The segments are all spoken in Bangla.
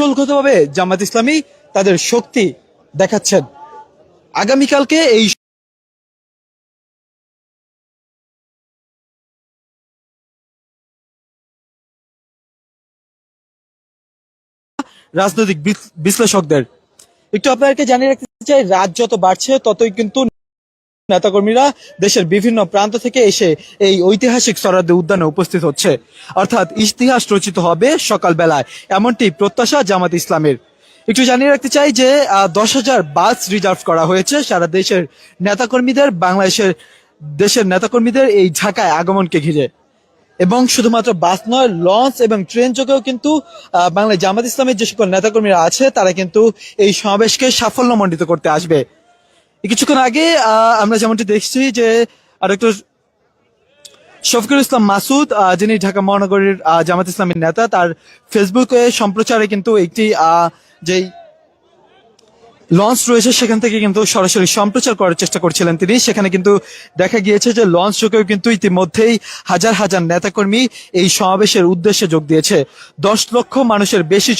কৌশলগতভাবে জামাত ইসলামী তাদের শক্তি দেখাচ্ছেন। আগামীকালকে এই রাজনৈতিক বিশ্লেষকদের। একটু আপনাদেরকে জানিয়ে রাখতে চাই, রাত যত বাড়ছে, ততই কিন্তু নেতাকর্মীরা দেশের বিভিন্ন প্রান্ত থেকে এসে এই ঐতিহাসিক সরাদে উদ্যানে উপস্থিত হচ্ছে। অর্থাৎ ইতিহাস রচিত হবে সকালবেলায়। এমনটি প্রত্যাশা জামাত ইসলামের। একটু জানিয়ে রাখতে চাই যে দশ হাজার বাস রিজার্ভ করা হয়েছে সারা দেশের নেতাকর্মীদের, বাংলাদেশের দেশের নেতাকর্মীদের এই ঢাকায় আগমনকে ঘিরে। এবং শুধুমাত্র বাস নয়, লঞ্চ এবং ট্রেন যোগেও কিন্তু বাংলাদেশ জামাত ইসলামের যে সকল নেতাকর্মীরা আছে, তারা কিন্তু এই সমাবেশকে সাফল্যমণ্ডিত করতে আসবে। কিছুক্ষণ আগে আমরা যেমনটি দেখছি যে আরেকটু শফিকুল ইসলাম মাসুদ যিনি ঢাকা মহানগরীর জামাত ইসলামের নেতা, তার ফেসবুকে সম্প্রচারে কিন্তু একটি যেই লঞ্চ রয়েছে, সেখান থেকে কিন্তু সরাসরি সম্প্রচার করার চেষ্টা করছিলেন তিনি। সেখানে কিন্তু দেখা গিয়েছে যে লঞ্চ যোগেও কিন্তু ইতিমধ্যেই হাজার হাজার নেতাকর্মী এই সমাবেশের উদ্দেশ্যে যোগ দিয়েছে। দশ লক্ষ মানুষের বেশি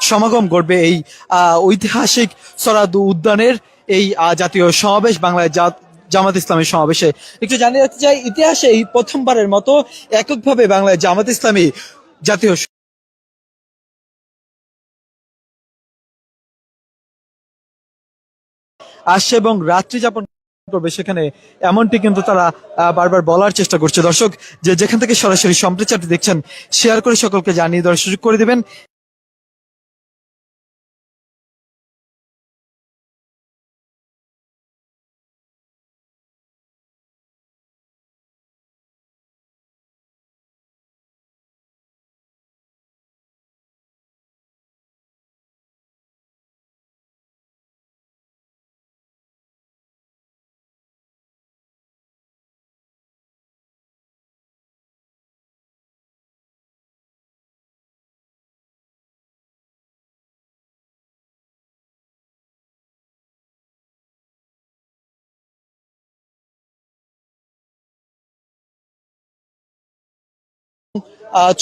সমাগম- করবে এই ঐতিহাসিক সরাদু উদ্যানের এই জাতীয় সমাবেশ, বাংলায় জামাত ইসলামী সমাবেশে। একটু জানিয়ে রাখতে চাই, ইতিহাসে এই প্রথমবারের মতো এককভাবে বাংলায় জামাত ইসলামী জাতীয় আসছে এবং রাত্রি যাপন করবে সেখানে। এমনটি কিন্তু তারা বারবার বলার চেষ্টা করছে। দর্শক, যে যেখান থেকে সরাসরি সম্প্রচারটি দেখছেন, শেয়ার করে সকলকে জানিয়ে সুযোগ করে দিবেন।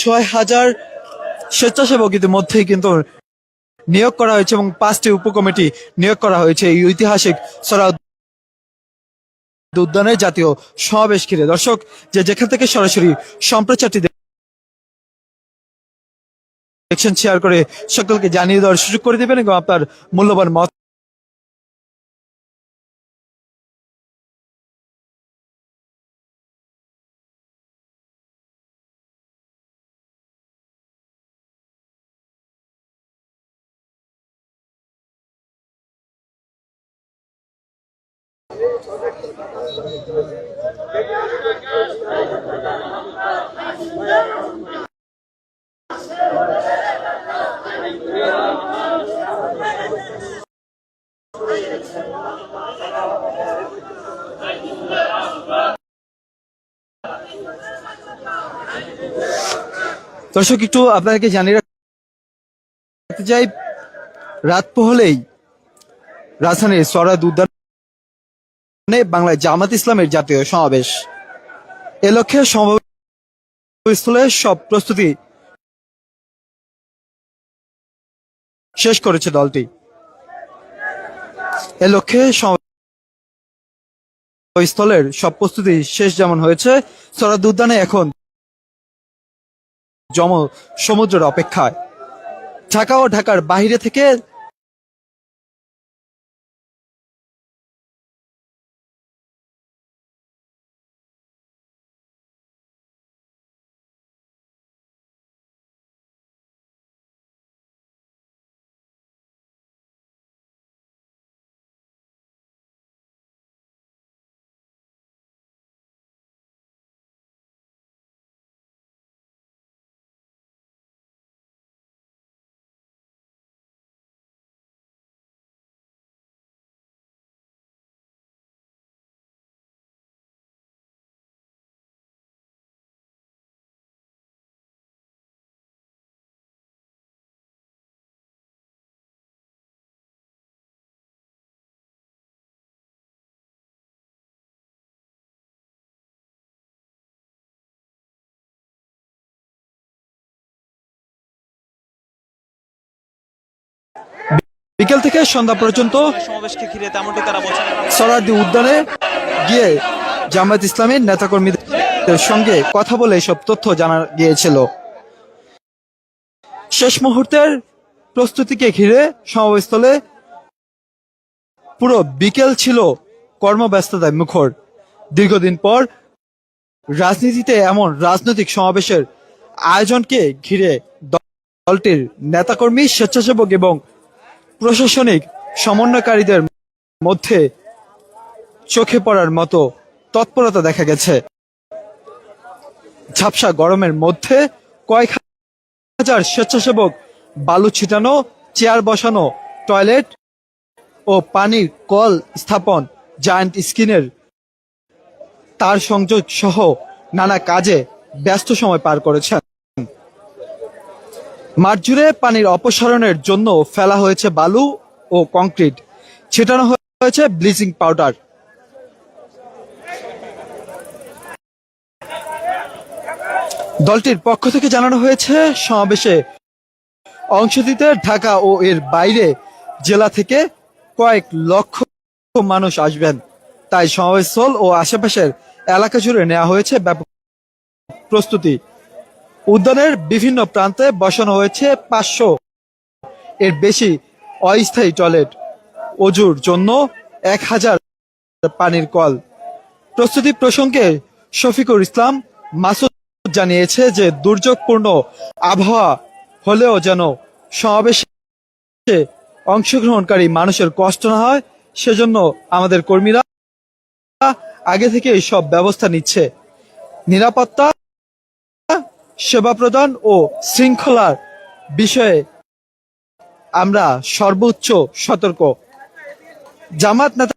ছয় হাজার স্বেচ্ছাসেবক ইতিমধ্যেই কিন্তু নিয়োগ করা হয়েছে এবং পাঁচটি উপকমিটি নিয়োগ করা হয়েছে। এই ঐতিহাসিক সরা উদ্যানের জাতীয় সমাবেশ ঘিরে। দর্শক, যে যেখান থেকে সরাসরি সম্প্রচারটি শেয়ার করে সকলকে জানিয়ে দেওয়ার সুযোগ করে দেবেন এবং আপনার মূল্যবান মত দর্শক একটু আপনাদেরকে জানিয়ে রাখতে চাই রাত পোহলেই রাজধানীর সরাদ উদ্যানে বাংলায় জামাত ইসলামের জাতীয় সমাবেশ। এ লক্ষ্যে সমাবেশস্থলে সব প্রস্তুতি শেষ করেছে দলটি। এ লক্ষ্যে স্থলের সব প্রস্তুতি শেষ যেমন হয়েছে, সরাদ উদ্যানে এখন জম সমুদ্রের অপেক্ষায়। ঢাকা ও ঢাকার বাহিরে থেকে বিকেল থেকে সন্ধ্যা পর্যন্ত সমাবেশকে ঘিরে তেমনটি তারা বলছেন। সরারদি উদ্যানে গিয়ে জামায়াত ইসলামীর নেতাকর্মীদের সঙ্গে কথা বলে এসব তথ্য জানা গিয়েছিল। শেষ মুহূর্তের প্রস্তুতিকে ঘিরে সমাবেশস্থলে পুরো বিকেল ছিল কর্মব্যস্ততায় মুখর। দীর্ঘদিন পর রাজনীতিতে এমন রাজনৈতিক সমাবেশের আয়োজনকে ঘিরে দলটির নেতাকর্মী স্বেচ্ছাসেবক এবং প্রশাসনিক সমন্বয়কারীদের মধ্যে চোখে পড়ার মতো তৎপরতা দেখা গেছে। ঝাপসা গরমের মধ্যে কয়েক হাজার স্বেচ্ছাসেবক বালু ছিটানো, চেয়ার বসানো, টয়লেট ও পানির কল স্থাপন, জায়ান্ট স্ক্রিনের তার সংযোগ সহ নানা কাজে ব্যস্ত সময় পার করেছেন। মাঠ জুড়ে পানির অপসারণের জন্য ফেলা হয়েছে বালু ও কংক্রিট। ছিটানো হয়েছে ব্লিচিং পাউডার। দলটির পক্ষ থেকে জানানো হয়েছে, সমাবেশে অংশ দিতে ঢাকা ও এর বাইরে জেলা থেকে কয়েক লক্ষ মানুষ আসবেন। তাই সমাবেশস্থল ও আশেপাশের এলাকা জুড়ে নেওয়া হয়েছে ব্যাপক প্রস্তুতি। উদ্যানের বিভিন্ন প্রান্তে বসানো হয়েছে পাঁচশো এর বেশি অস্থায়ী টয়লেট। অজুর জন্য এক হাজার পানির কল। প্রস্তুতি প্রসঙ্গে শফিকুর ইসলাম মাসুদ জানিয়েছে যে দুর্যোগপূর্ণ আবহাওয়া হলেও যেন সমাবেশে অংশগ্রহণকারী মানুষের কষ্ট না হয়, সেজন্য আমাদের কর্মীরা আগে থেকে সব ব্যবস্থা নিচ্ছে। নিরাপত্তা সেবা প্রদান ও শৃঙ্খলার বিষয়ে আমরা সর্বোচ্চ সতর্ক। জামাত নেতা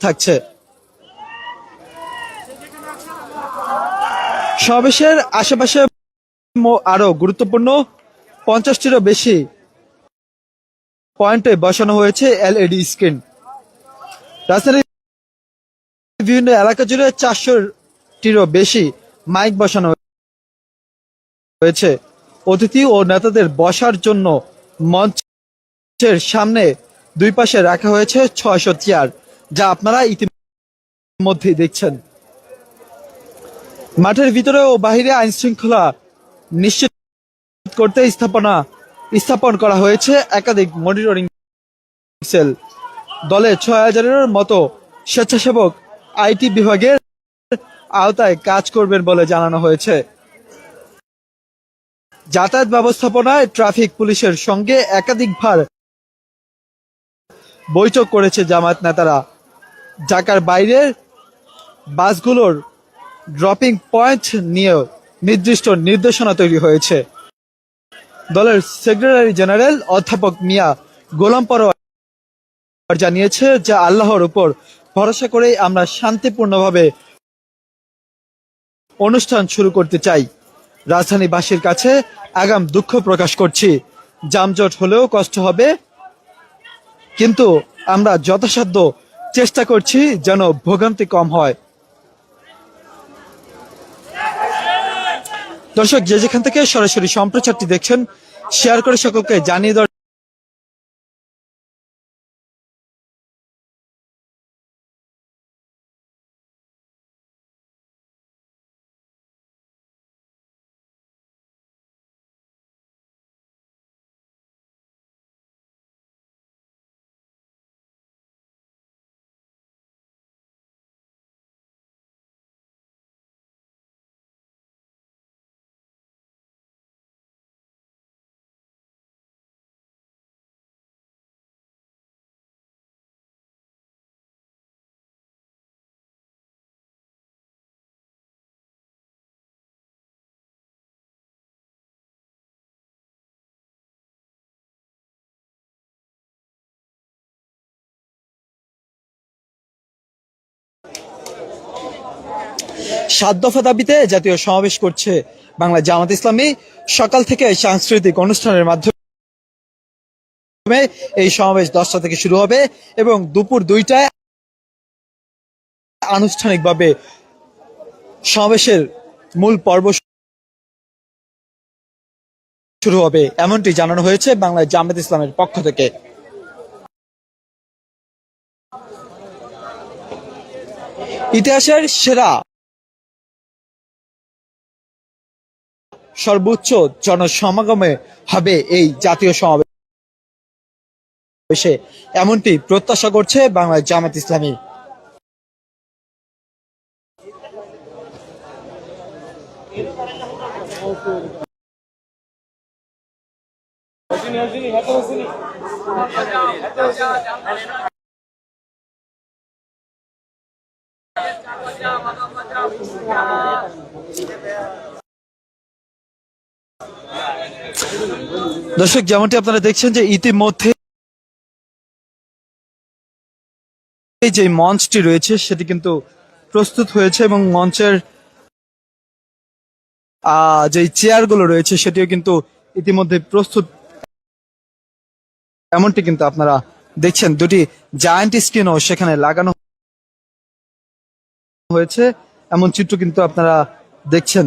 থাকছে। সমাবেশের আশেপাশে আরও গুরুত্বপূর্ণ পঞ্চাশটিরও বেশি পয়েন্টে বসানো হয়েছে এলইডি স্ক্রিন। রাজধানীর বিভিন্ন এলাকা জুড়ে চারশোটিরও বেশি মাইক বসানো হয়েছে। অতিথি ও নেতাদের বসার জন্য মঞ্চের সামনে দুই পাশে রাখা হয়েছে ছয়শো চেয়ার। যা আপনারা ইতিমধ্যেই দেখছেন। মাঠের ভিতরে ও বাহিরে আইন শৃঙ্খলা নিশ্চিত করতে স্থাপনা, স্থাপন করা হয়েছে একাধিক মনিটরিং সেল। দলে ছয় হাজারের মতো স্বেচ্ছাসেবক আইটি বিভাগের আওতায় কাজ করবেন বলে জানানো হয়েছে। যাতায়াত ব্যবস্থাপনায় ট্রাফিক পুলিশের সঙ্গে একাধিকবার বৈঠক করেছে জামায়াত নেতারা। ঢাকার বাইরের বাসগুলোর ড্রপিং পয়েন্ট নিয়েও নির্দিষ্ট নির্দেশনা তৈরি হয়েছে। দলের সেক্রেটারি জেনারেল অধ্যাপক মিয়া গোলাম পরোয়ার জানিয়েছে যে আল্লাহর উপর ভরসা করেই আমরা শান্তিপূর্ণভাবে অনুষ্ঠান শুরু করতে চাই। রাজধানীবাসীর কাছে আগাম দুঃখ প্রকাশ করছি। যানজট হলেও কষ্ট হবে, কিন্তু আমরা যথাসাধ্য চেষ্টা করছি যেন ভোগান্তি কম হয়। দর্শক, যে যেখান থেকে সরাসরি সম্প্রচারটি দেখছেন শেয়ার করে সকলকে জানিয়ে সাত দফা দাবিতে জাতীয় সমাবেশ করছে বাংলা জামাত ইসলামী। সকাল থেকে সাংস্কৃতিক অনুষ্ঠানের মাধ্যমে এই সমাবেশ দশটা থেকে শুরু হবে এবং দুপুর দুইটায় আনুষ্ঠানিকভাবে সমাবেশের মূল পর্ব শুরু হবে, এমনটি জানানো হয়েছে বাংলা জামাত ইসলামের পক্ষ থেকে। ইতিহাসের সেরা সর্বোচ্চ জনসমাগমে হবে এই জাতীয় সমাবেশে। এমনটি প্রত্যাশা করছে বাংলা জামাত ইসলামী। দর্শক, যেমনটি আপনারা দেখছেন যে ইতিমধ্যে এই যে মঞ্চটি রয়েছে, সেটি কিন্তু প্রস্তুত হয়েছে এবং মঞ্চের যে চেয়ারগুলো রয়েছে, সেটিও কিন্তু ইতিমধ্যে প্রস্তুত। এমনটি কিন্তু আপনারা দেখছেন, দুটি জায়ান্ট স্ক্রিনও সেখানে লাগানো হয়েছে। এমন চিত্র কিন্তু আপনারা দেখছেন।